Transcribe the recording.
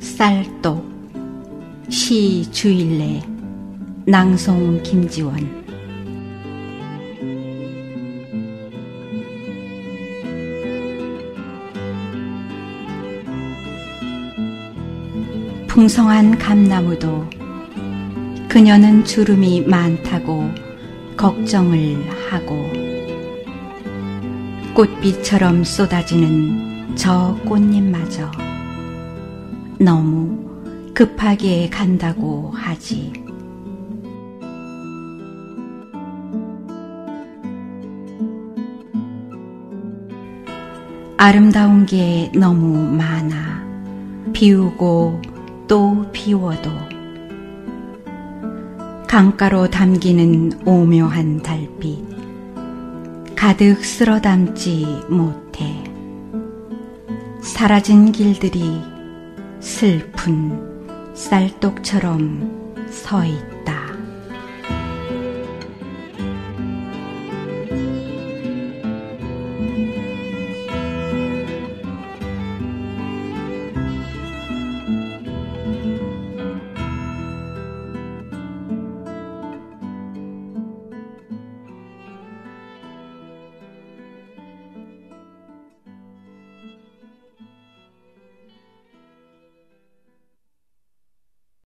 쌀독 시 주일래 낭송 김지원. 풍성한 감나무도 그녀는 주름이 많다고 걱정을 하고 꽃빛처럼 쏟아지는 저 꽃잎마저 너무 급하게 간다고 하지. 아름다운 게 너무 많아. 비우고 또 비워도 강가로 담기는 오묘한 달빛 가득 쓸어 담지 못해 사라진 길들이 슬픈 쌀독처럼 서 있다.